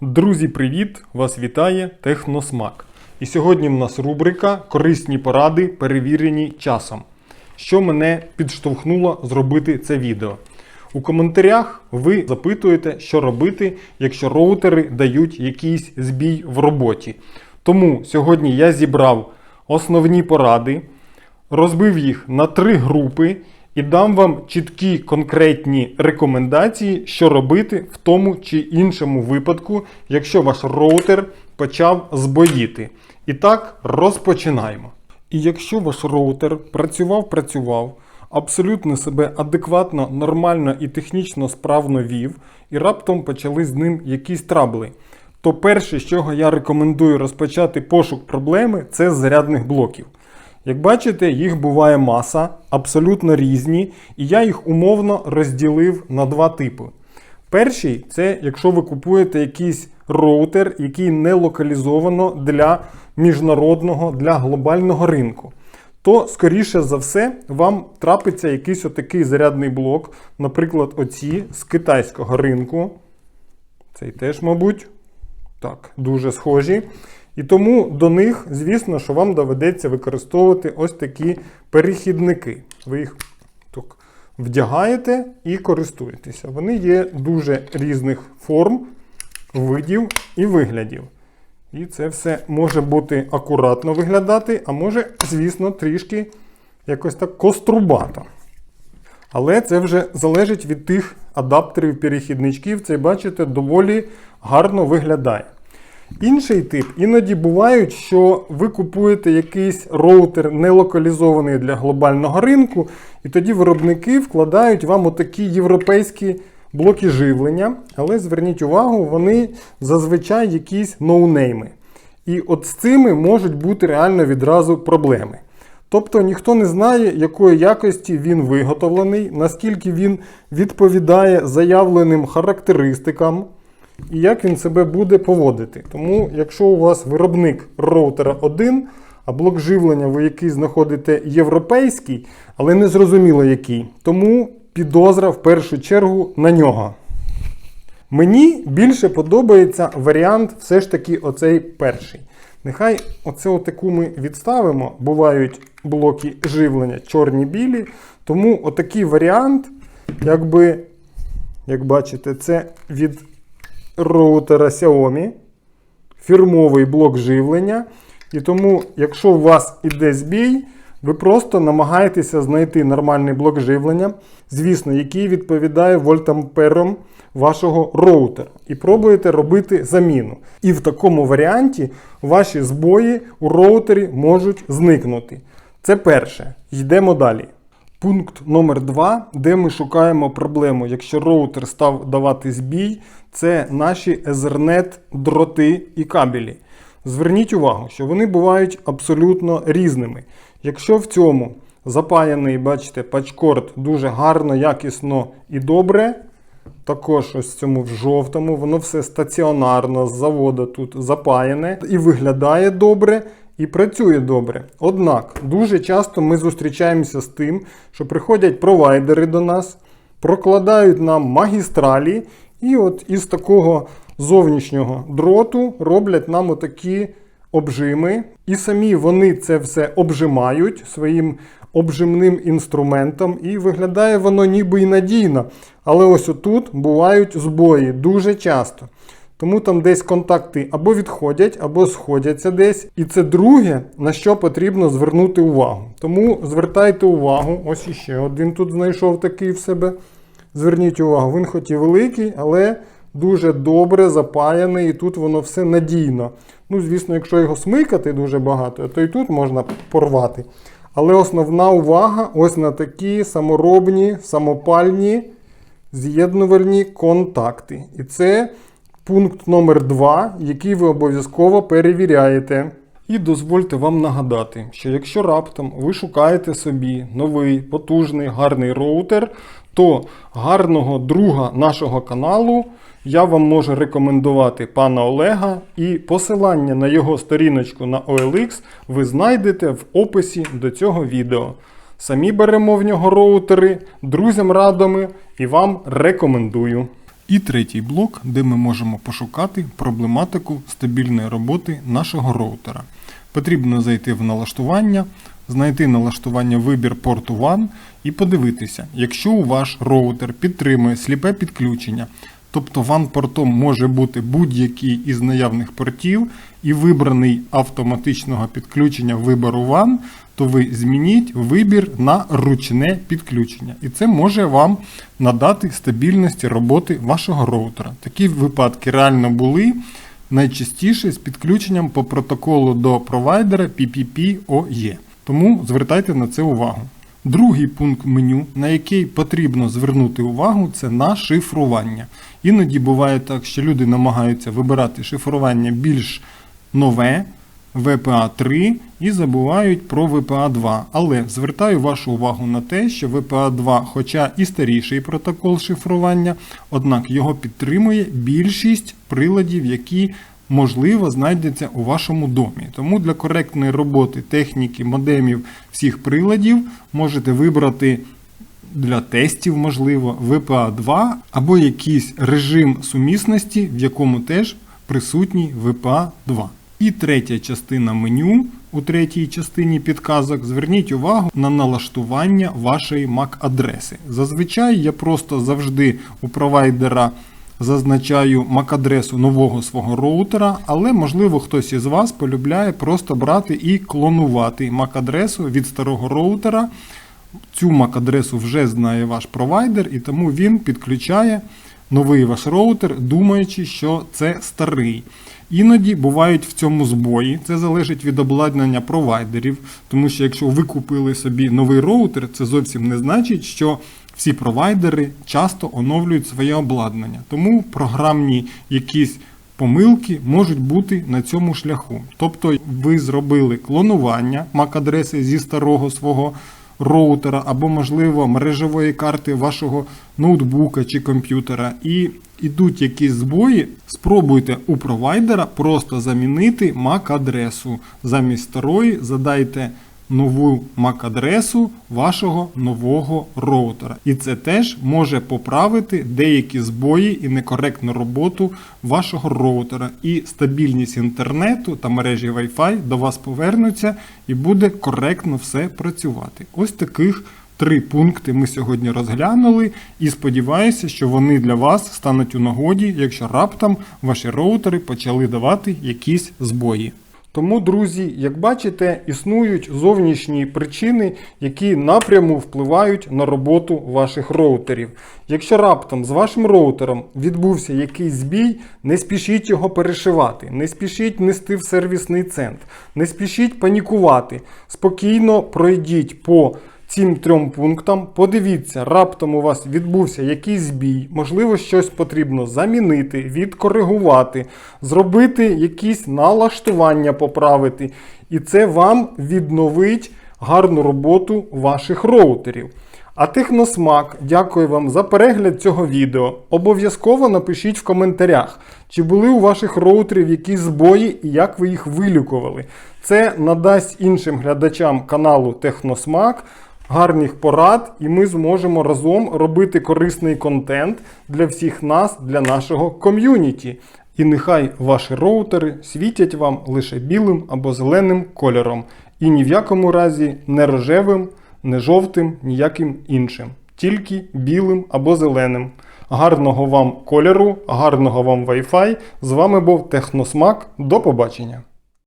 Друзі, привіт! Вас вітає Техносмак. І сьогодні в нас рубрика Корисні поради, перевірені часом. Що мене підштовхнуло зробити це відео. У коментарях ви запитуєте, що робити, якщо роутери дають якийсь збій в роботі. Тому сьогодні я зібрав основні поради, розбив їх на три групи і дам вам чіткі конкретні рекомендації, що робити в тому чи іншому випадку, якщо ваш роутер почав збоїти. І так, розпочинаємо. І якщо ваш роутер працював, працював, абсолютно себе адекватно, нормально і технічно справно вів, і раптом почали з ним якісь трабли, то перше, з чого я рекомендую розпочати пошук проблеми, це з зарядних блоків. Як бачите, їх буває маса, абсолютно різні, і я їх умовно розділив на два типи. Перший це якщо ви купуєте якийсь роутер, який не локалізовано для міжнародного, для глобального ринку. То, скоріше за все, вам трапиться якийсь отакий зарядний блок, наприклад, оці з китайського ринку. Цей теж, мабуть, так, дуже схожі. І тому до них, звісно, що вам доведеться використовувати ось такі перехідники. Ви їх так, вдягаєте і користуєтеся. Вони є дуже різних форм, видів і виглядів. І це все може бути акуратно виглядати, а може, звісно, трішки якось так кострубато. Але це вже залежить від тих адаптерів, перехідничків. Це, бачите, доволі гарно виглядає. Інший тип, іноді бувають, що ви купуєте якийсь роутер не локалізований для глобального ринку, і тоді виробники вкладають вам отакі європейські блоки живлення. Але зверніть увагу, вони зазвичай якісь ноунейми. І от з цими можуть бути реально відразу проблеми. Тобто ніхто не знає, якої якості він виготовлений, наскільки він відповідає заявленим характеристикам і як він себе буде поводити. Тому, якщо у вас виробник роутера один, а блок живлення ви який знаходите європейський, але не зрозуміло який, тому підозра в першу чергу на нього. Мені більше подобається варіант все ж таки оцей перший. Нехай оце отаку ми відставимо. Бувають блоки живлення чорні-білі. Тому отакий варіант, якби, як бачите, це від роутера Xiaomi, фірмовий блок живлення. І тому, якщо у вас іде збій, ви просто намагаєтеся знайти нормальний блок живлення, звісно, який відповідає вольтамперам вашого роутера. І пробуєте робити заміну. І в такому варіанті ваші збої у роутері можуть зникнути. Це перше. Йдемо далі. Пункт номер 2, де ми шукаємо проблему, якщо роутер став давати збій, це наші Ethernet дроти і кабелі. Зверніть увагу, що вони бувають абсолютно різними. Якщо в цьому запаяний, бачите, пачкорд дуже гарно, якісно і добре, також ось цьому в жовтому, воно все стаціонарно з заводу тут запаяне і виглядає добре. І працює добре. Однак дуже часто ми зустрічаємося з тим, що приходять провайдери до нас, прокладають нам магістралі, і от із такого зовнішнього дроту роблять нам отакі обжими. І самі вони це все обжимають своїм обжимним інструментом, і виглядає воно ніби й надійно. Але ось отут бувають збої дуже часто. Тому там десь контакти або відходять, або сходяться десь. І це друге, на що потрібно звернути увагу. Тому звертайте увагу, ось іще один тут знайшов такий в себе. Зверніть увагу, він хоч і великий, але дуже добре запаяний, і тут воно все надійно. Ну, звісно, якщо його смикати дуже багато, то і тут можна порвати. Але основна увага ось на такі саморобні, самопальні з'єднувальні контакти. І це пункт номер 2 який ви обов'язково перевіряєте. І дозвольте вам нагадати, що якщо раптом ви шукаєте собі новий, потужний, гарний роутер, то гарного друга нашого каналу я вам можу рекомендувати пана Олега, і посилання на його сторіночку на OLX ви знайдете в описі до цього відео. Самі беремо в нього роутери, друзям радимо і вам рекомендую. І третій блок, де ми можемо пошукати проблематику стабільної роботи нашого роутера. Потрібно зайти в налаштування, знайти налаштування вибір порту WAN і подивитися, якщо у ваш роутер підтримує сліпе підключення, тобто WAN портом може бути будь-який із наявних портів і вибраний автоматичного підключення вибору WAN, то ви змініть вибір на ручне підключення. І це може вам надати стабільності роботи вашого роутера. Такі випадки реально були найчастіше з підключенням по протоколу до провайдера PPP-OE. Тому звертайте на це увагу. Другий пункт меню, на який потрібно звернути увагу, це на шифрування. Іноді буває так, що люди намагаються вибирати шифрування більш нове, VPA 3 і забувають про VPA 2. Але звертаю вашу увагу на те, що VPA 2, хоча і старіший протокол шифрування, однак його підтримує більшість приладів, які можливо знайдеться у вашому домі. Тому для коректної роботи техніки, модемів всіх приладів можете вибрати для тестів, можливо, VPA 2 або якийсь режим сумісності, в якому теж присутній VPA 2. І третя частина меню. У третій частині підказок зверніть увагу на налаштування вашої MAC-адреси. Зазвичай я просто завжди у провайдера зазначаю MAC-адресу нового свого роутера, але можливо хтось із вас полюбляє просто брати і клонувати MAC-адресу від старого роутера. Цю MAC-адресу вже знає ваш провайдер, і тому він підключає новий ваш роутер, думаючи, що це старий. Іноді бувають в цьому збої, це залежить від обладнання провайдерів, тому що якщо ви купили собі новий роутер, це зовсім не значить, що всі провайдери часто оновлюють своє обладнання. Тому програмні якісь помилки можуть бути на цьому шляху. Тобто ви зробили клонування MAC-адреси зі старого свого роутера або, можливо, мережевої карти вашого ноутбука чи комп'ютера, і йдуть якісь збої, спробуйте у провайдера просто замінити MAC-адресу. Замість старої задайте нову MAC-адресу вашого нового роутера. І це теж може поправити деякі збої і некоректну роботу вашого роутера. І стабільність інтернету та мережі Wi-Fi до вас повернуться і буде коректно все працювати. Ось таких. Три пункти ми сьогодні розглянули, і сподіваюся, що вони для вас стануть у нагоді, якщо раптом ваші роутери почали давати якісь збої. Тому, друзі, як бачите, існують зовнішні причини, які напряму впливають на роботу ваших роутерів. Якщо раптом з вашим роутером відбувся якийсь збій, не спішіть його перешивати, не спішіть нести в сервісний центр, не спішіть панікувати. Спокійно пройдіть по цим трьом пунктам. Подивіться, раптом у вас відбувся якийсь збій, можливо, щось потрібно замінити, відкоригувати, зробити якісь налаштування, поправити. І це вам відновить гарну роботу ваших роутерів. А Техносмак, дякую вам за перегляд цього відео. Обов'язково напишіть в коментарях, чи були у ваших роутерів якісь збої і як ви їх вилікували. Це надасть іншим глядачам каналу Техносмак гарних порад, і ми зможемо разом робити корисний контент для всіх нас, для нашого ком'юніті. І нехай ваші роутери світять вам лише білим або зеленим кольором. І ні в якому разі не рожевим, не жовтим, ніяким іншим. Тільки білим або зеленим. Гарного вам кольору, гарного вам Wi-Fi. З вами був Техносмак. До побачення!